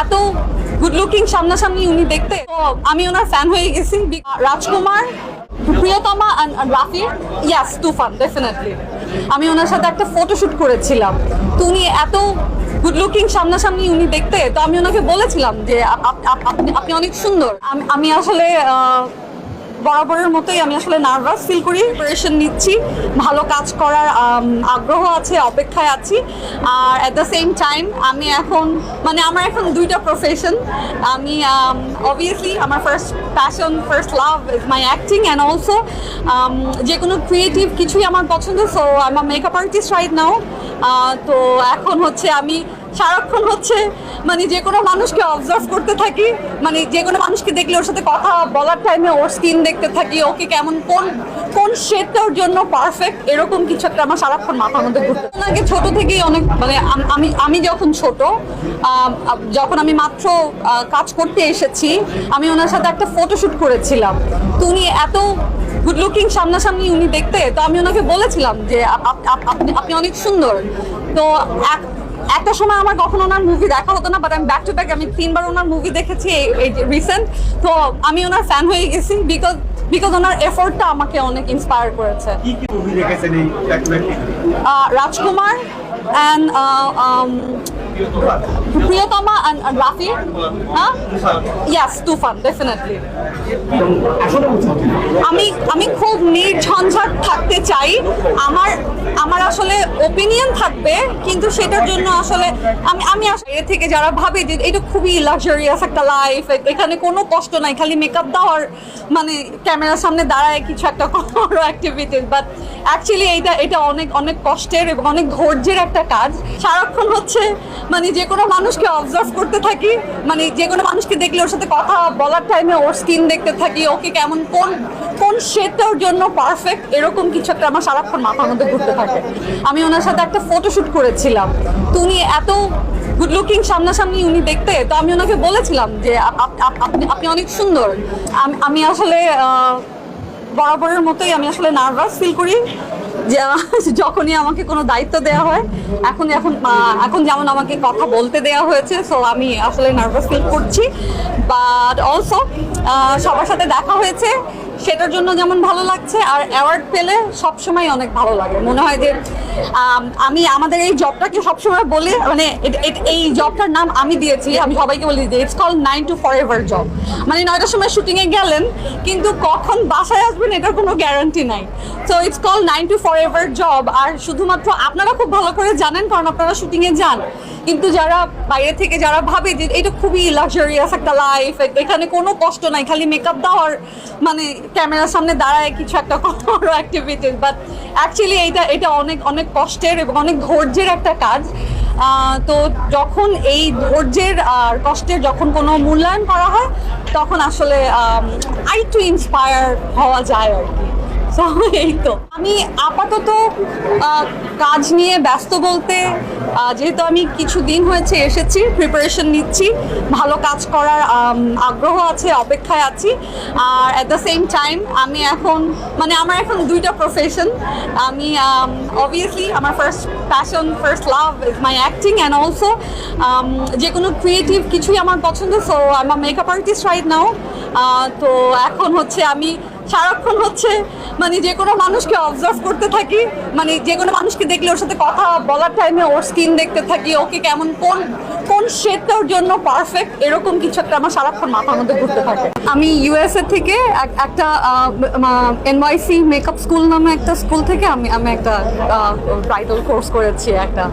এত good looking সামনাসামনি উনি দেখতে। তো আমি ওনার ফ্যান হয়ে গেছি। রাজকুমার, প্রিয়তমা রাফি। ইয়াস তুফান ডেফিনেটলি আমি ওনার সাথে একটা ফটোশ্যুট করেছিলাম। তো উনি এত গুড লুকিং সামনাসামনি উনি দেখতে। তো আমি ওনাকে বলেছিলাম যে আপ- আপ- আপ- আপনি অনেক সুন্দর। আমি আসলে বরাবরের মতোই আমি আসলে নার্ভাস ফিল করি প্রিপারেশন নিচ্ছি, ভালো কাজ করার আগ্রহ আছে, অপেক্ষায় আছি। আর অ্যাট দ্য সেম টাইম আমি এখন মানে আমার এখন দুইটা প্রফেশন আমি অবভিয়াসলি আমার first passion first love is my acting and also যে কোনো ক্রিয়েটিভ কিছুই আমার পছন্দ সো আমার মেকআপ আর্টিস্ট রাইট নাও তো এখন হচ্ছে আমি সারাক্ষণ হচ্ছে মানে যে কোনো মানুষকে অবজার্ভ করতে থাকি মানে যে কোনো মানুষকে দেখলে ওর সাথে কথা বলার টাইমে ওর স্কিন দেখতে থাকি, ওকে কেমন, কোন কোন শেডটা ওর জন্য পারফেক্ট এরকম কিছু একটা আমার সারাক্ষণ মাথার মধ্যে ঘুরতে ওনাকে ছোট থেকেই অনেক মানে আমি আমি যখন ছোট যখন আমি মাত্র কাজ করতে এসেছি, আমি ওনার সাথে একটা ফটোশ্যুট করেছিলাম। তো উনি এত গুড লুকিং সামনাসামনি উনি দেখতে, তো আমি ওনাকে বলেছিলাম যে আপ- আপ- আপ- আপনি অনেক সুন্দর। তো একটা সময় আমার কখনো ওনার মুভি দেখা হতো না বাট আমি ব্যাক টু ব্যাক আমি তিনবার ওনার মুভি দেখেছি এই- রিসেন্ট তো আমি ওনার ফ্যান হয়ে গেছি বিকজ বিকজ ওনার এফোর্টটা আমাকে অনেক ইন্সপায়ার করেছে। Rajkumar and Priyotoma and and ইয়াস তুফান ডেফিনেটলি আসলে উচিত আমি আমি খুব নির্ঝঞ্ঝাট থাকতে চাই। আমার আমার আসলে ওপিনিয়ন থাকবে, কিন্তু সেটার জন্য আসলে আমি আমি এর থেকে যারা ভাবে যে এটা খুবই লাক্সারিয়াস একটা লাইফ এখানে কোনো কষ্ট নাই, খালি মেকআপ দেওয়ার মানে ক্যামেরার সামনে দাঁড়ায় কিছু একটা করো অ্যাক্টিভিটিস বাট অ্যাকচুয়ালি এটা এটা অনেক অনেক কষ্টের এবং অনেক ধৈর্যের একটা কাজ। সারাক্ষণ হচ্ছে মানে যে কোনো মানুষকে অবজার্ভ করতে থাকি মানে যে কোনো মানুষকে দেখলে ওর সাথে কথা বলার টাইমে ওর স্কিন দেখতে থাকি, ওকে কেমন, কোন কোন ওর জন্য পারফেক্ট এরকম কিছু একটা আমার সারাক্ষণ মাথার মধ্যে ঘুরতে থাকে। আমি ওনার সাথে একটা ফটোশ্যুট করেছিলাম। তো উনি এত গুড লুকিং সামনাসামনি উনি দেখতে, তো আমি ওনাকে বলেছিলাম যে আপ- আপ- আপ- আপনি অনেক সুন্দর। আমি- আসলে বরাবরের মতোই আমি আসলে নার্ভাস ফিল করি যে যখনই আমাকে কোনো দায়িত্ব দেওয়া হয় এখন এখন এখন যেমন আমাকে কথা বলতে দেওয়া হয়েছে সো আমি আসলে নার্ভাস ফিল করছি। বাট অলসো সবার সাথে দেখা হয়েছে। সেটার জন্য যেমন ভালো লাগছে, আর অ্যাওয়ার্ড পেলে সবসময় অনেক ভালো লাগে। মনে হয় যে, আমি আমাদের এই জবটাকে সবসময় বলি মানে এই জবটার নাম আমি দিয়েছি, আমি সবাইকে বলি যে it's call nine to forever job মানে নয়টার সময় শুটিংয়ে গেলেন, কিন্তু কখন বাসায় আসবেন এটার কোনো গ্যারান্টি নাই। So it's call nine to forever job আর শুধুমাত্র আপনারা খুব ভালো করে জানেন, কারণ আপনারা শুটিংয়ে যান। কিন্তু যারা বাইরে থেকে যারা ভাবে যে, এটা খুবই লাক্সারিয়াস একটা লাইফ এখানে কোনো কষ্ট নাই, খালি মেকআপ দেওয়ার মানে ক্যামেরার সামনে দাঁড়ায় কিছু একটা বড় অ্যাক্টিভিটিস বাট অ্যাকচুয়ালি এইটা এটা অনেক অনেক কষ্টের এবং অনেক ধৈর্যের একটা কাজ। তো যখন এই ধৈর্যের আর কষ্টের যখন কোনো মূল্যায়ন করা হয়, তখন আসলে আই টু ইন্সপায়ার হওয়া যায় আর কি। এই তো আমি আপাতত কাজ নিয়ে ব্যস্ত বলতে যেহেতু আমি কিছু দিন হয়েছে এসেছি প্রিপারেশন নিচ্ছি, ভালো কাজ করার আগ্রহ আছে, অপেক্ষায় আছি। আর অ্যাট দ্য সেম টাইম আমি এখন মানে আমার এখন দুইটা প্রফেশন আমি অবভিয়াসলি আমার first passion first love is my acting and also যে কোনো ক্রিয়েটিভ কিছুই আমার পছন্দ সো আমার মেকআপ আর্টিস্ট রাইট নাও তো এখন হচ্ছে আমি, সারাক্ষণ হচ্ছে মানে যে কোনো মানুষকে অবজার্ভ করতে থাকি মানে যে কোনো মানুষকে দেখলে ওর সাথে কথা বলার টাইমে ওর স্কিন দেখতে থাকি, ওকে কেমন, কোন কোন শেডটা জন্য পারফেক্ট এরকম কিছু একটা আমার সারাক্ষণ মাথার মধ্যে ঘুরতে থাকে। আমি ইউএসএ থেকে এক- একটা এনওয়াইসি মেকআপ স্কুল নামে একটা স্কুল থেকে আমি আমি একটা ব্রাইডাল কোর্স করেছি একটা।